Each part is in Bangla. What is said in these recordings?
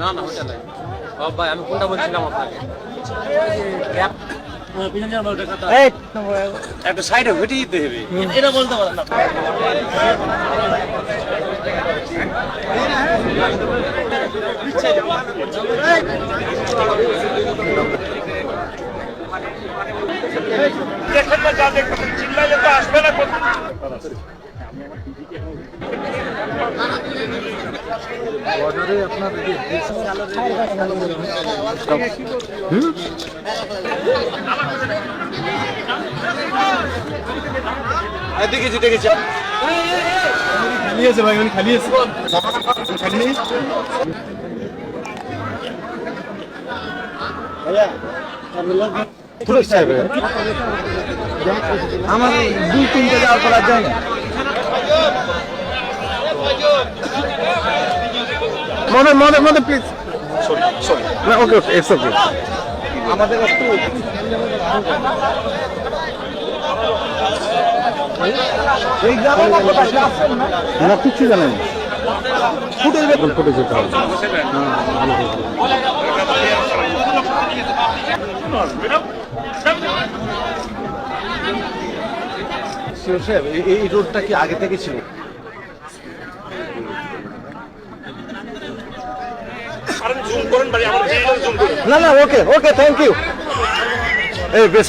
না না ওটা নাই। ভাই আমি কোনটা বলছিলাম আপনাকে? একটা সাইডে ঘটে দিতে হবে। এটা বলতে পারেন না। দেখেছি দেখেছি খালি আছে ভাই খালি আছে খালি আমার দুই তিনটে যাওয়ার পর যায় না মনে মনে মনে প্লিজ ওকে ওকে আমাদের কিচ্ছু জানেন ফুটে যাবে ফুটে যেতে হবে। সাহেব, এই- এই রোডটা কি আগে থেকে ছিল? না না, ওকে ওকে থ্যাংক ইউ এই বেশ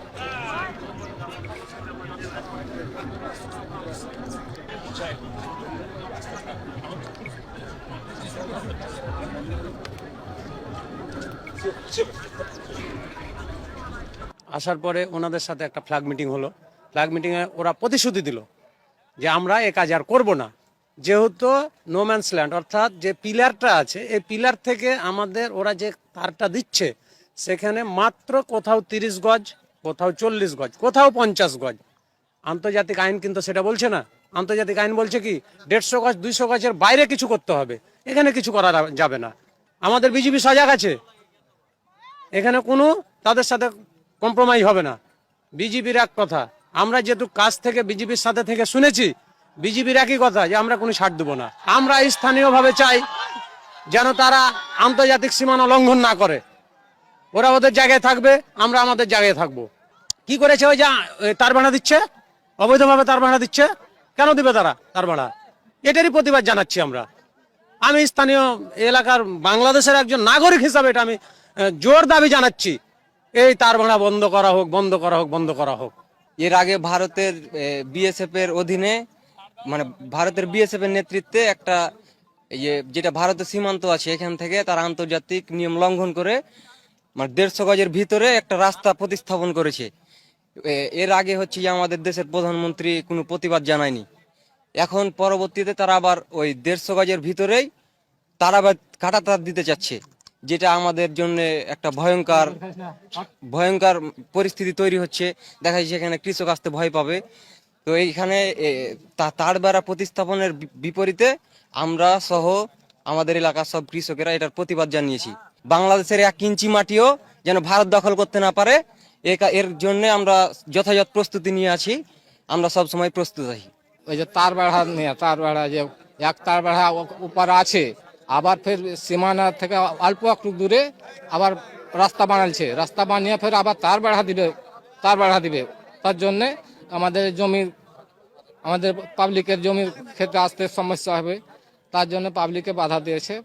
আসার পরে ওনাদের সাথে একটা ফ্ল্যাগ মিটিং হলো। ফ্ল্যাগ মিটিংয়ে ওরা প্রতিশ্রুতি দিল যে আমরা এ কাজ আর করব না। যেহেতু নোম্যান্স ল্যান্ড অর্থাৎ যে পিলারটা আছে, এই পিলার থেকে আমাদের ওরা যে তারটা দিচ্ছে, সেখানে মাত্র কোথাও তিরিশ গজ, কোথাও চল্লিশ গজ, কোথাও পঞ্চাশ গজ। আন্তর্জাতিক আইন কিন্তু সেটা বলছে না। আন্তর্জাতিক আইন বলছে কি, দেড়শো গজ, দুইশো গজের বাইরে কিছু করতে হবে। এখানে কিছু করা যাবে না। আমাদের বিজেপি সজাগ আছে। এখানে কোনো তাদের সাথে কম্প্রোমাইজ হবে না। বিজেপির এক কথা, আমরা যেহেতু কাজ থেকে, বিজেপির সাথে থেকে শুনেছি, বিজেপির একই কথা যে আমরা কোনো ছাড় দেবো না। আমরা স্থানীয়ভাবে চাই যেন তারা আন্তর্জাতিক সীমানা লঙ্ঘন না করে। ওরা ওদের জায়গায় থাকবে, আমরা আমাদের জায়গায় থাকব। কি করেছে ওই যে তার ভাড়া দিচ্ছে? অবৈধভাবে তার ভাড়া দিচ্ছে? কেন দিবে তারা, তার ভাড়া এটারই প্রতিবাদ জানাচ্ছি আমরা। আমি স্থানীয় এলাকার বাংলাদেশের একজন নাগরিক হিসাবে এটা আমি জোর দাবি জানাচ্ছি। এই তার ভাড়া বন্ধ করা হোক, বন্ধ করা হোক, বন্ধ করা হোক। এর আগে ভারতের বিএসএফ এর অধীনে মানে ভারতের বিএসএফ এর নেতৃত্বে একটা ইয়ে যেটা ভারতের সীমান্ত আছে, এখান থেকে তারা আন্তর্জাতিক নিয়ম লঙ্ঘন করে মানে দেড়শো গজের ভিতরে একটা রাস্তা প্রতিস্থাপন করেছে। এর আগে হচ্ছে আমাদের দেশের প্রধানমন্ত্রী কোনো প্রতিবাদ জানায়নি। এখন পরবর্তীতে তারা আবার ওই দেড়শো গজের ভিতরেই তারা আবার কাটাতার দিতে চাচ্ছে। যেটা আমাদের জন্য একটা ভয়ঙ্কর ভয়ঙ্কর পরিস্থিতি তৈরি হচ্ছে। দেখা যাচ্ছে এখানে কৃষক আসতে ভয় পাবে। তো এইখানে তার বেড়া প্রতিস্থাপনের বিপরীতে আমরা সহ আমাদের এলাকার সব কৃষকেরা এটার প্রতিবাদ জানিয়েছি। বাংলাদেশের এক ইঞ্চি মাটিও যেন ভারত দখল করতে না পারে এর জন্য আমরা যথাযথ প্রস্তুতি নিয়ে আছি। আমরা সব সময় প্রস্তুত আছি। ওই যে তার বেড়া নিয়ে, তার বেড়া যে, এক তার বেড়া উপর আছে আবার ফের সীমানা থেকে অল্প একটু দূরে আবার রাস্তা বানালছে। রাস্তা বানিয়ে ফের আবার তার বাড়া দিবে, তার বাড়া দিবে। তার জন্যে আমাদের জমির, আমাদের পাবলিকের জমির ক্ষেত্রে আসতে সমস্যা হবে। তার জন্য পাবলিকে বাধা দিয়েছে।